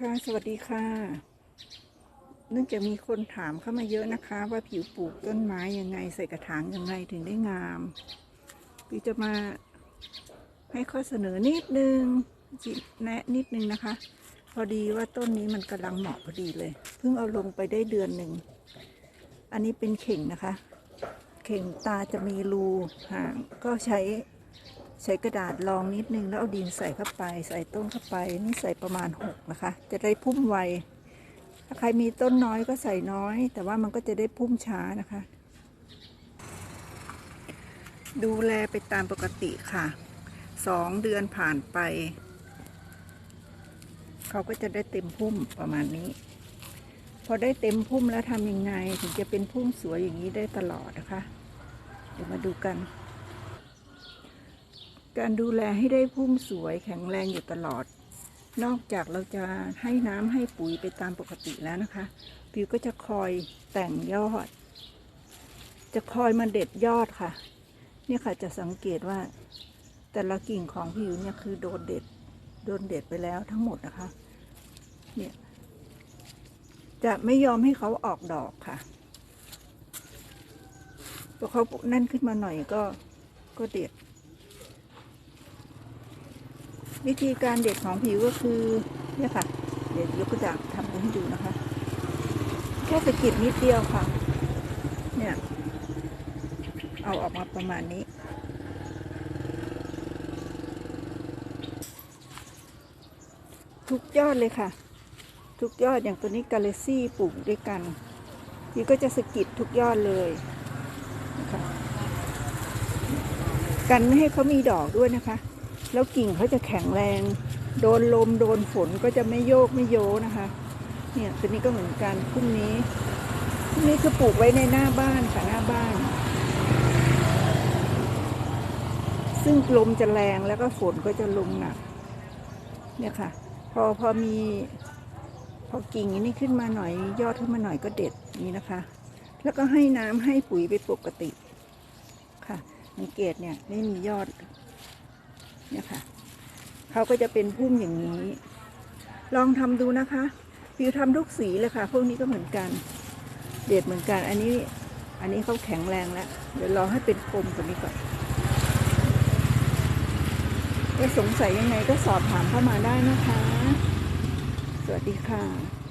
ค่ะ สวัสดีค่ะ เนื่องจากมีคนถามเข้ามาเยอะนะคะ ว่าผิวปลูกต้นไม้ยังไงใส่กระถางยังไงถึงได้งามพี่จะมาให้ข้อเสนอนิดนึงจิแนะนิดนึงนะคะ พอดีว่าต้นนี้มันกำลังเหมาะพอดีเลย เพิ่งเอาลงไปได้เดือนหนึ่ง อันนี้เป็นเข่งนะคะ เข่งตาจะมีรูห่างก็ใช้ ใช้กระดาษรองนิดนึงแล้วเอาดินใส่เข้าไป ใส่ต้นเข้าไปนี่ใส่ประมาณหกนะคะ จะได้พุ่มไวถ้าใครมีต้นน้อยก็ใส่น้อย แต่ว่ามันก็จะได้พุ่มช้านะคะ ดูแลไปตามปกติค่ะสองเดือนผ่านไป เขาก็จะได้เต็มพุ่มประมาณนี้ พอได้เต็มพุ่มแล้วทำยังไง ถึงจะเป็นพุ่มสวยอย่างนี้ได้ตลอดนะคะ เดี๋ยวมาดูกัน การดูแลให้ได้พุ่มสวยแข็งแรงอยู่ตลอด นอกจากเราจะให้น้ำให้ปุ๋ยไปตามปกติแล้วนะคะผิวก็จะคอยแต่งยอด จะคอยมาเด็ดยอดค่ะ เนี่ยค่ะจะสังเกตว่า แต่ละกิ่งของผิวเนี่ยคือโดนเด็ด โดนเด็ดไปแล้วทั้งหมดนะคะ เนี่ย จะไม่ยอมให้เขาออกดอกค่ะพอเขานั่นขึ้นมาหน่อยก็ก็เด็ด วิธีการเด็ดของผิวก็คือเนี่ยค่ะ เดี๋ยวยกกระดาษทำให้ดูนะคะ แค่สะกิดนิดเดียวค่ะ เนี่ย เอาออกมาประมาณนี้ ทุกยอดเลยค่ะ ทุกยอดอย่างตัวนี้กาเลซี่ปลูกด้วยกันพีก็จะสะกิดทุกยอดเลยนะคะกันไม่ให้เขามีดอกด้วยนะคะ แล้วกิ่งเขาจะแข็งแรง โดนลมโดนฝนก็จะไม่โยกไม่โยนะคะ เนี่ยตัวนี้ก็เหมือนกันพรุ่งนี้พรุ่งนี้คือปลูกไว้ในหน้าบ้านค่ะหน้าบ้าน ซึ่งลมจะแรงแล้วก็ฝนก็จะลงหนัก เนี่ยค่ะ พอพอมี พอกิ่งอันนี้ขึ้นมาหน่อย ยอดขึ้นมาหน่อยก็เด็ดนี้นะคะ แล้วก็ให้น้ำให้ปุ๋ยไปปกติ ค่ะสังเกตเนี่ยไม่มียอด เนี่ยค่ะเขาก็จะเป็นพุ่มอย่างนี้ ลองทำดูนะคะฟิวทำทุกสีเลยค่ะ พวกนี้ก็เหมือนกัน เด็ดเหมือนกัน อันนี้อันนี้เขาแข็งแรงแล้ว เดี๋ยวรอให้เป็นกลมกว่านี้ก่อนถ้าสงสัยยังไงก็สอบถามเข้ามาได้นะคะ สวัสดีค่ะ